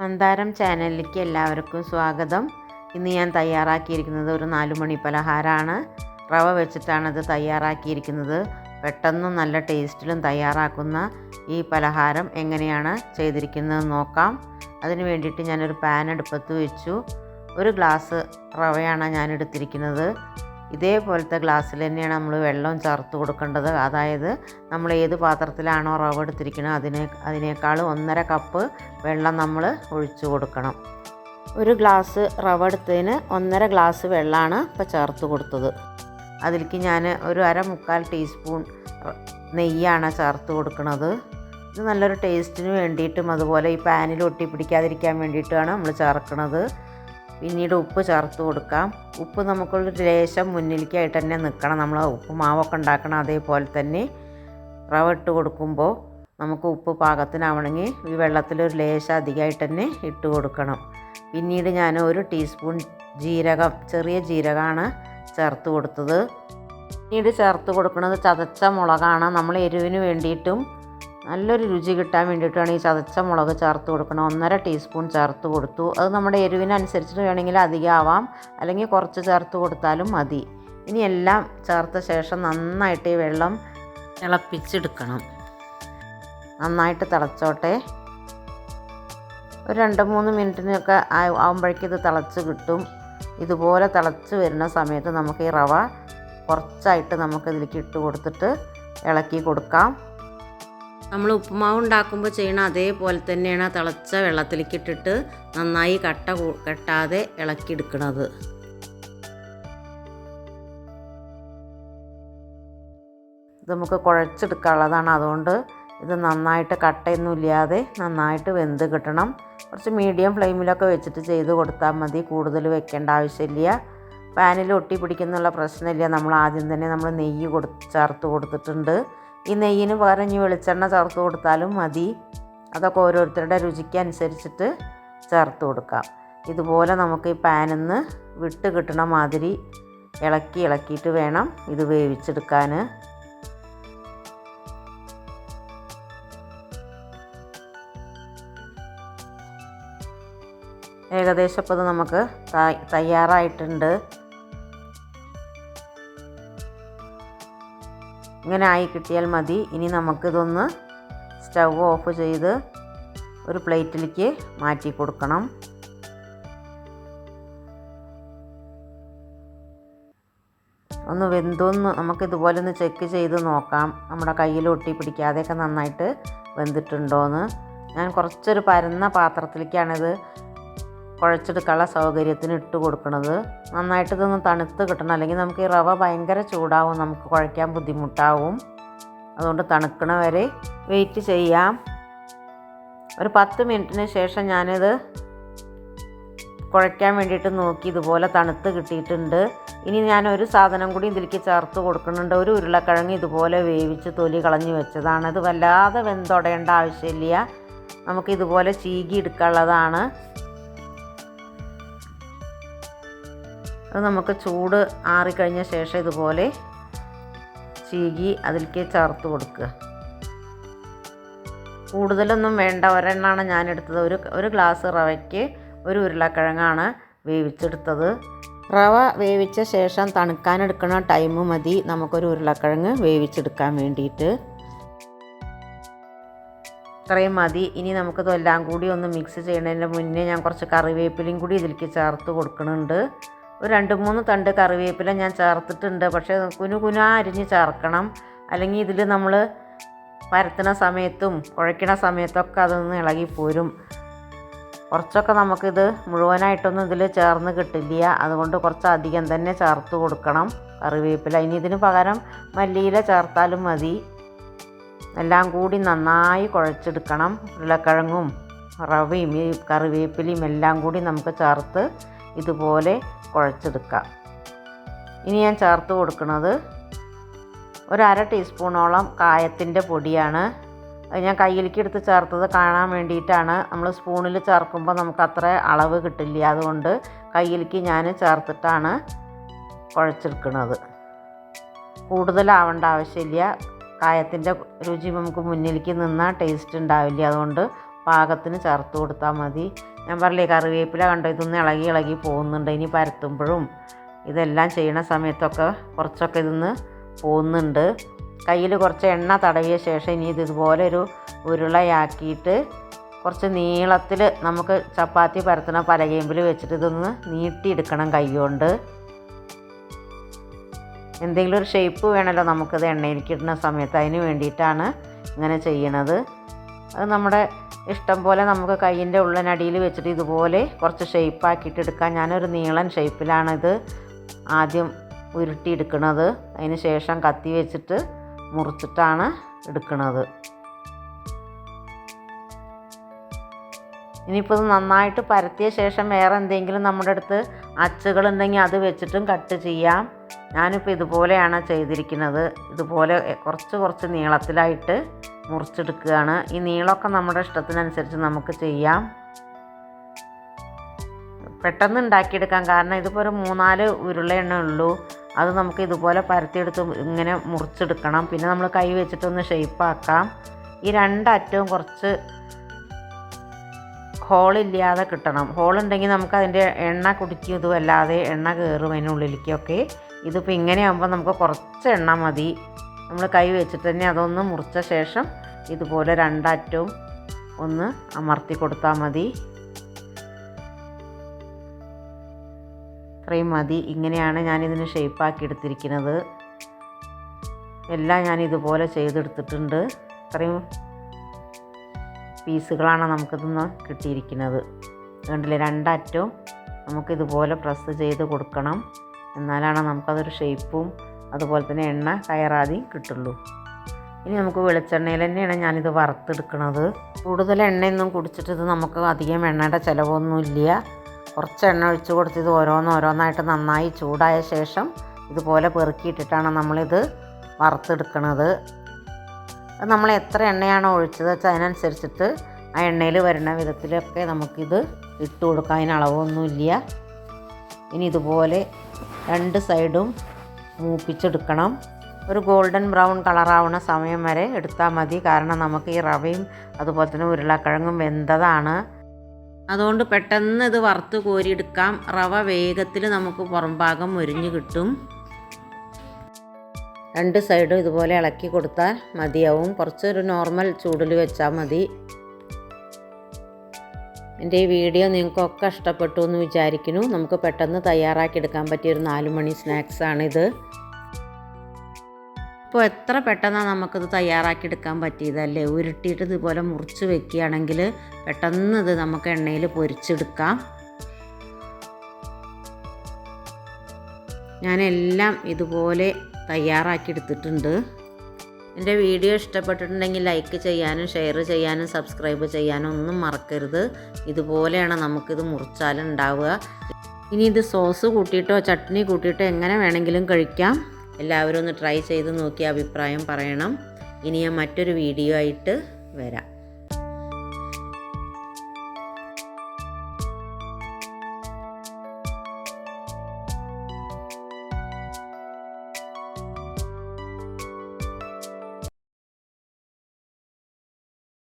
മന്ദാരം ചാനലിലേക്ക് എല്ലാവർക്കും സ്വാഗതം. ഇന്ന് ഞാൻ തയ്യാറാക്കിയിരിക്കുന്നത് ഒരു നാലുമണി പലഹാരമാണ്. റവ വെച്ചിട്ടാണ് ഇത് തയ്യാറാക്കിയിരിക്കുന്നത്. പെട്ടെന്ന് നല്ല ടേസ്റ്റിലും തയ്യാറാക്കുന്ന ഈ പലഹാരം എങ്ങനെയാണ് ചെയ്തിരിക്കുന്നത് നോക്കാം. അതിന് വേണ്ടിയിട്ട് ഞാനൊരു പാൻ അടുപ്പത്ത് വെച്ചു. ഒരു ഗ്ലാസ് റവയാണ് ഞാൻ എടുത്തിരിക്കുന്നത്. ഇതേപോലത്തെ ഗ്ലാസ്സിൽ തന്നെയാണ് നമ്മൾ വെള്ളം ചേർത്ത് കൊടുക്കേണ്ടത്. അതായത് നമ്മൾ ഏത് പാത്രത്തിലാണോ റവ എടുത്തിരിക്കുന്നത് അതിനെ അതിനേക്കാൾ ഒന്നര കപ്പ് വെള്ളം നമ്മൾ ഒഴിച്ചു കൊടുക്കണം. ഒരു ഗ്ലാസ് റവ എടുത്തതിന് ഒന്നര ഗ്ലാസ് വെള്ളമാണ് ഇപ്പോൾ ചേർത്ത് കൊടുത്തത്. അതിലേക്ക് ഞാൻ ഒരു അര മുക്കാൽ ടീസ്പൂൺ നെയ്യാണ് ചേർത്ത് കൊടുക്കുന്നത്. ഇത് നല്ലൊരു ടേസ്റ്റിന് വേണ്ടിയിട്ടും അതുപോലെ ഈ പാനിൽ ഒട്ടി പിടിക്കാതിരിക്കാൻ വേണ്ടിയിട്ടുമാണ് നമ്മൾ ചേർക്കുന്നത്. പിന്നീട് ഉപ്പ് ചേർത്ത് കൊടുക്കാം. ഉപ്പ് നമുക്കുള്ള ലേശം മുന്നിലേക്കായിട്ട് തന്നെ നിൽക്കണം. നമ്മൾ ഉപ്പ് മാവൊക്കെ ഉണ്ടാക്കണം അതേപോലെ തന്നെ റവ ഇട്ട് കൊടുക്കുമ്പോൾ നമുക്ക് ഉപ്പ് പാകത്തിനാവണമെങ്കിൽ ഈ വെള്ളത്തിൽ ഒരു ലേശം അധികമായിട്ട് തന്നെ ഇട്ട് കൊടുക്കണം. പിന്നീട് ഞാൻ ഒരു ടീസ്പൂൺ ജീരകം ചെറിയ ജീരകമാണ് ചേർത്ത് കൊടുത്തത്. പിന്നീട് ചേർത്ത് കൊടുക്കുന്നത് ചതച്ച മുളകാണ്. നമ്മൾ എരിവിന് വേണ്ടിയിട്ടും നല്ലൊരു രുചി കിട്ടാൻ വേണ്ടിയിട്ടാണ് ഈ ചതച്ച മുളക് ചേർത്ത് കൊടുക്കണം ഒന്നര ടീസ്പൂൺ ചേർത്ത് കൊടുത്തു. അത് നമ്മുടെ എരിവിനനുസരിച്ചിട്ട് വേണമെങ്കിൽ അധികമാവാം. അല്ലെങ്കിൽ കുറച്ച് ചേർത്ത് കൊടുത്താലും മതി. ഇനി എല്ലാം ചേർത്ത ശേഷം നന്നായിട്ട് ഈ വെള്ളം തിളപ്പിച്ചെടുക്കണം. നന്നായിട്ട് തിളച്ചോട്ടെ. ഒരു രണ്ട് മൂന്ന് മിനിറ്റിനൊക്കെ ആകുമ്പോഴേക്കും ഇത് തിളച്ച് കിട്ടും. ഇതുപോലെ തിളച്ച് വരുന്ന സമയത്ത് നമുക്ക് ഈ റവ കുറച്ചായിട്ട് നമുക്കിതിലേക്ക് ഇട്ട് കൊടുത്തിട്ട് ഇളക്കി കൊടുക്കാം. നമ്മൾ ഉപ്പുമാവ് ഉണ്ടാക്കുമ്പോൾ ചെയ്യണ അതേപോലെ തന്നെയാണ് തിളച്ച വെള്ളത്തിലേക്ക് ഇട്ടിട്ട് നന്നായി കട്ട കെട്ടാതെ ഇളക്കിയെടുക്കുന്നത് ഇത് നമുക്ക് കുഴച്ചെടുക്കാനുള്ളതാണ്. അതുകൊണ്ട് ഇത് നന്നായിട്ട് കട്ടയൊന്നും ഇല്ലാതെ നന്നായിട്ട് വെന്ത് കിട്ടണം. കുറച്ച് മീഡിയം ഫ്ലെയിമിലൊക്കെ വെച്ചിട്ട് ചെയ്ത് കൊടുത്താൽ മതി. കൂടുതൽ വെക്കേണ്ട ആവശ്യമില്ല. പാനിൽ ഒട്ടി പിടിക്കുന്നുള്ള പ്രശ്നമില്ല. നമ്മൾ ആദ്യം തന്നെ നമ്മൾ നെയ്യ് കൊടു ചേർത്ത് കൊടുത്തിട്ടുണ്ട്. ഈ നെയ്യിന് പകരം ഇനി വെളിച്ചെണ്ണ ചേർത്ത് കൊടുത്താലും മതി. അതൊക്കെ ഓരോരുത്തരുടെ രുചിക്ക് അനുസരിച്ചിട്ട് ചേർത്ത് കൊടുക്കാം. ഇതുപോലെ നമുക്ക് ഈ പാനിൽ നിന്ന് വിട്ട് കിട്ടണ മാതിരി ഇളക്കി ഇളക്കിയിട്ട് വേണം ഇത് വേവിച്ചെടുക്കാൻ. ഏകദേശം ഇപ്പോൾ ഇത് നമുക്ക് തയ്യാറായിട്ടുണ്ട്. ഇങ്ങനെ ആയി കിട്ടിയാൽ മതി. ഇനി നമുക്കിതൊന്ന് സ്റ്റൗ ഓഫ് ചെയ്ത് ഒരു പ്ലേറ്റിലേക്ക് മാറ്റി കൊടുക്കണം. ഒന്ന് വെന്തൊന്ന് നമുക്ക് ഇതുപോലെ ഒന്ന് ചെക്ക് ചെയ്ത് നോക്കാം. നമ്മുടെ കയ്യിൽ ഒട്ടി പിടിക്കാതെയൊക്കെ നന്നായിട്ട് വെന്തിട്ടുണ്ടോയെന്ന് ഞാൻ കുറച്ചൊരു പരന്ന പാത്രത്തിലേക്കാണിത് കുഴച്ചെടുക്കാനുള്ള സൗകര്യത്തിന് ഇട്ട് കൊടുക്കുന്നത് നന്നായിട്ട് ഇതൊന്ന് തണുത്ത് കിട്ടണം. അല്ലെങ്കിൽ നമുക്ക് ഈ റവ ഭയങ്കര ചൂടാവും. നമുക്ക് കുഴയ്ക്കാൻ ബുദ്ധിമുട്ടാവും. അതുകൊണ്ട് തണുക്കണ വരെ വെയിറ്റ് ചെയ്യാം. ഒരു പത്ത് മിനിറ്റിന് ശേഷം ഞാനിത് കുഴയ്ക്കാൻ വേണ്ടിയിട്ട് നോക്കി ഇതുപോലെ തണുത്ത് കിട്ടിയിട്ടുണ്ട്. ഇനി ഞാൻ ഒരു സാധനം കൂടി ഇതിലേക്ക് ചേർത്ത് കൊടുക്കുന്നുണ്ട്. ഒരു ഉരുളക്കിഴങ്ങ് ഇതുപോലെ വേവിച്ച് തൊലി കളഞ്ഞ് വെച്ചതാണ്. ഇത് വല്ലാതെ വെന്തൊടയേണ്ട ആവശ്യമില്ല. നമുക്ക് ഇതുപോലെ ചീകി എടുക്കാനുള്ളതാണ്. അത് നമുക്ക് ചൂട് ആറിക്കഴിഞ്ഞ ശേഷം ഇതുപോലെ ചീകി അതിലേക്ക് ചേർത്ത് കൊടുക്കുക. കൂടുതലൊന്നും വേണ്ട. ഒരെണ്ണമാണ് ഞാൻ എടുത്തത് ഒരു ഒരു ഗ്ലാസ് റവയ്ക്ക് ഒരു ഉരുളക്കിഴങ്ങാണ് വേവിച്ചെടുത്തത്. റവ വേവിച്ച ശേഷം തണുക്കാൻ എടുക്കുന്ന ടൈം മതി. നമുക്കൊരു ഉരുളക്കിഴങ്ങ് വേവിച്ചെടുക്കാൻ വേണ്ടിയിട്ട്. ഇത്രയും മതി. ഇനി നമുക്കിതെല്ലാം കൂടി ഒന്ന് മിക്സ് ചെയ്യുന്നതിന് മുന്നേ ഞാൻ കുറച്ച് കറിവേപ്പിലയും കൂടി ഇതിലേക്ക് ചേർത്ത് കൊടുക്കുന്നുണ്ട്. ഒരു രണ്ട് മൂന്ന് തണ്ട് കറിവേപ്പില ഞാൻ ചേർത്തിട്ടുണ്ട്. പക്ഷേ കുനു കുനാ അരിഞ്ഞ് ചേർക്കണം. അല്ലെങ്കിൽ ഇതിൽ നമ്മൾ പരത്തുന്ന സമയത്തും കുഴയ്ക്കണ സമയത്തൊക്കെ അതൊന്ന് ഇളകിപ്പോരും കുറച്ചൊക്കെ നമുക്കിത് മുഴുവനായിട്ടൊന്നും ഇതിൽ ചേർന്ന് കിട്ടില്ല. അതുകൊണ്ട് കുറച്ച് അധികം തന്നെ ചേർത്ത് കൊടുക്കണം കറിവേപ്പില. ഇനി ഇതിന് പകരം മല്ലിയില ചേർത്താലും മതി. എല്ലാം കൂടി നന്നായി കുഴച്ചെടുക്കണം. ഉരുളക്കിഴങ്ങും റവയും ഈ കറിവേപ്പിലയും എല്ലാം കൂടി നമുക്ക് ചേർത്ത് ഇതുപോലെ കുഴച്ചെടുക്കാം. ഇനി ഞാൻ ചേർത്ത് കൊടുക്കുന്നത് ഒരു അര ടീസ്പൂണോളം കായത്തിന്റെ പൊടിയാണ്. ഞാൻ കയ്യിലേക്ക് എടുത്ത് ചേർത്തത് കാണാൻ വേണ്ടിയിട്ടാണ്. നമ്മൾ സ്പൂണിൽ ചേർക്കുമ്പോൾ നമുക്ക് അത്ര അളവ് കിട്ടില്ല. അതുകൊണ്ട് കയ്യിലേക്ക് ഞാൻ ചേർത്തിട്ടാണ് കുഴച്ചെടുക്കുന്നത്. കൂടുതലാവേണ്ട ആവശ്യമില്ല. കായത്തിന്റെ രുചി നമുക്ക് മുന്നിലേക്ക് നിന്നാൽ ടേസ്റ്റ് ഉണ്ടാവില്ല. അതുകൊണ്ട് പാകത്തിന് ചേർത്ത് കൊടുത്താൽ മതി. ഞാൻ പറഞ്ഞില്ലേ കറിവേപ്പില കണ്ടോ? ഇതൊന്ന് ഇളകി ഇളകി പോകുന്നുണ്ട്. ഇനി പരത്തുമ്പോഴും ഇതെല്ലാം ചെയ്യണ സമയത്തൊക്കെ കുറച്ചൊക്കെ ഇതൊന്ന് പോകുന്നുണ്ട്. കയ്യിൽ കുറച്ച് എണ്ണ തടവിയ ശേഷം ഇനി ഇത് ഇതുപോലെ ഒരു ഉരുളയാക്കിയിട്ട് കുറച്ച് നീളത്തിൽ നമുക്ക് ചപ്പാത്തി പരത്തണ. പലകേമ്പിൽ വെച്ചിട്ട് ഇതൊന്ന് നീട്ടിയെടുക്കണം കൈ കൊണ്ട്. എന്തെങ്കിലും ഒരു ഷേപ്പ് വേണമല്ലോ നമുക്കിത് എണ്ണയിലേക്ക് ഇടുന്ന സമയത്ത്. അതിന് വേണ്ടിയിട്ടാണ് ഇങ്ങനെ ചെയ്യണത്. അത് നമ്മുടെ ഇഷ്ടം പോലെ നമുക്ക് കയ്യിന്റെ ഉള്ളനടിയിൽ വെച്ചിട്ട് ഇതുപോലെ കുറച്ച് ഷേപ്പാക്കിയിട്ട് എടുക്കാം. ഞാനൊരു നീളൻ ഷേപ്പിലാണ് ഇത് ആദ്യം ഉരുട്ടിയെടുക്കുന്നത് അതിന് ശേഷം കത്തി വെച്ചിട്ട് മുറിച്ചിട്ടാണ് എടുക്കുന്നത് ഇനിയിപ്പോൾ ഇത് നന്നായിട്ട് പരത്തിയ ശേഷം വേറെ എന്തെങ്കിലും നമ്മുടെ അടുത്ത് അച്ചുകളുണ്ടെങ്കിൽ അത് വെച്ചിട്ടും കട്ട് ചെയ്യാം. ഞാനിപ്പോൾ ഇതുപോലെയാണ് ചെയ്തിരിക്കുന്നത്. ഇതുപോലെ കുറച്ച് കുറച്ച് നീളത്തിലായിട്ട് മുറിച്ചെടുക്കുകയാണ്. ഈ നീളമൊക്കെ നമ്മുടെ ഇഷ്ടത്തിനനുസരിച്ച് നമുക്ക് ചെയ്യാം. പെട്ടെന്ന് ഉണ്ടാക്കിയെടുക്കാം. കാരണം ഇതിപ്പോൾ ഒരു മൂന്നാൽ ഉരുളയെണ്ണ ഉള്ളൂ. അത് നമുക്ക് ഇതുപോലെ പരത്തിയെടുത്ത് ഇങ്ങനെ മുറിച്ചെടുക്കണം. പിന്നെ നമ്മൾ കൈ വെച്ചിട്ടൊന്ന് ഷേപ്പാക്കാം. ഈ രണ്ടറ്റവും കുറച്ച് ഹോളില്ലാതെ കിട്ടണം. ഹോളുണ്ടെങ്കിൽ നമുക്ക് അതിന്റെ എണ്ണ കുടിക്കും അല്ലാതെ എണ്ണ കയറും അതിനുള്ളിലേക്കൊക്കെ. ഇതിപ്പോൾ ഇങ്ങനെയാകുമ്പോൾ നമുക്ക് കുറച്ച് എണ്ണ മതി. നമ്മൾ കൈ വെച്ചിട്ട് തന്നെ അതൊന്ന് മുറിച്ച ശേഷം ഇതുപോലെ രണ്ടറ്റവും ഒന്ന് അമർത്തി കൊടുത്താൽ മതി. ഇത്രയും മതി. ഇങ്ങനെയാണ് ഞാനിതിന് ഷേപ്പാക്കി എടുത്തിരിക്കുന്നത്. എല്ലാം ഞാൻ ഇതുപോലെ ചെയ്തെടുത്തിട്ടുണ്ട്. ഇത്രയും പീസുകളാണ് നമുക്കിതൊന്ന് കിട്ടിയിരിക്കുന്നത്. കണ്ടില്ലേ? രണ്ടറ്റവും നമുക്കിതുപോലെ പ്രസ് ചെയ്ത് കൊടുക്കണം. എന്നാലാണ് നമുക്കതൊരു ഷേപ്പും അതുപോലെ തന്നെ എണ്ണ കയറാതെയും കിട്ടുള്ളൂ. ഇനി നമുക്ക് വെളിച്ചെണ്ണയിൽ തന്നെയാണ് ഞാനിത് വറുത്തെടുക്കുന്നത് കൂടുതൽ എണ്ണയൊന്നും കുടിച്ചിട്ട് ഇത് നമുക്ക് അധികം എണ്ണയുടെ ചിലവൊന്നുമില്ല കുറച്ച് എണ്ണ ഒഴിച്ച് കൊടുത്ത് ഇത് ഓരോന്നോരോന്നായിട്ട് നന്നായി ചൂടായ ശേഷം ഇതുപോലെ പെറുക്കിയിട്ടിട്ടാണ് നമ്മളിത് വറുത്തെടുക്കുന്നത് നമ്മൾ എത്ര എണ്ണയാണോ ഒഴിച്ചത് വെച്ചാൽ അതിനനുസരിച്ചിട്ട് ആ എണ്ണയിൽ വരുന്ന വിധത്തിലൊക്കെ നമുക്കിത് ഇട്ട് കൊടുക്കാൻ അതിന് അളവൊന്നുമില്ല ഇനി ഇതുപോലെ രണ്ട് സൈഡും മൂപ്പിച്ചെടുക്കണം. ഒരു ഗോൾഡൻ ബ്രൗൺ കളറാവുന്ന സമയം വരെ എടുത്താൽ മതി. കാരണം നമുക്ക് ഈ റവയും അതുപോലെ തന്നെ ഉരുളക്കിഴങ്ങും വെന്തതാണ്. അതുകൊണ്ട് പെട്ടെന്ന് ഇത് വറുത്ത് കോരിയെടുക്കാം. റവ വേഗത്തിൽ നമുക്ക് പുറം ഭാഗം മുരിഞ്ഞ് കിട്ടും. രണ്ട് സൈഡും ഇതുപോലെ ഇളക്കി കൊടുത്താൽ മതിയാവും. കുറച്ചൊരു നോർമൽ ചൂടിൽ വെച്ചാൽ മതി. എന്റെ ഈ വീഡിയോ നിങ്ങൾക്കൊക്കെ ഇഷ്ടപ്പെട്ടു എന്ന് വിചാരിക്കുന്നു. നമുക്ക് പെട്ടെന്ന് തയ്യാറാക്കിയെടുക്കാൻ പറ്റിയ ഒരു നാല് മണി സ്നാക്സാണിത് ഇപ്പോൾ എത്ര പെട്ടെന്നാണ് നമുക്കിത് തയ്യാറാക്കിയെടുക്കാൻ പറ്റിയതല്ലേ? ഉരുട്ടിയിട്ട് ഇതുപോലെ മുറിച്ച് വെക്കുകയാണെങ്കിൽ പെട്ടെന്ന് ഇത് നമുക്ക് എണ്ണയിൽ പൊരിച്ചെടുക്കാം. ഞാനെല്ലാം ഇതുപോലെ തയ്യാറാക്കി എടുത്തിട്ടുണ്ട് എന്റെ വീഡിയോ ഇഷ്ടപ്പെട്ടിട്ടുണ്ടെങ്കിൽ ലൈക്ക് ചെയ്യാനും ഷെയർ ചെയ്യാനും സബ്സ്ക്രൈബ് ചെയ്യാനും ഒന്നും മറക്കരുത്. ഇതുപോലെയാണ് നമുക്കിത് മുറിച്ചാൽ ഉണ്ടാവുക. ഇനി ഇത് സോസ് കൂട്ടിയിട്ടോ ചട്നി കൂട്ടിയിട്ടോ എങ്ങനെ വേണമെങ്കിലും കഴിക്കാം. എല്ലാവരും ഒന്ന് ട്രൈ ചെയ്ത് നോക്കി അഭിപ്രായം പറയണം. ഇനി ഞാൻ മറ്റൊരു വീഡിയോ ആയിട്ട് വരാം.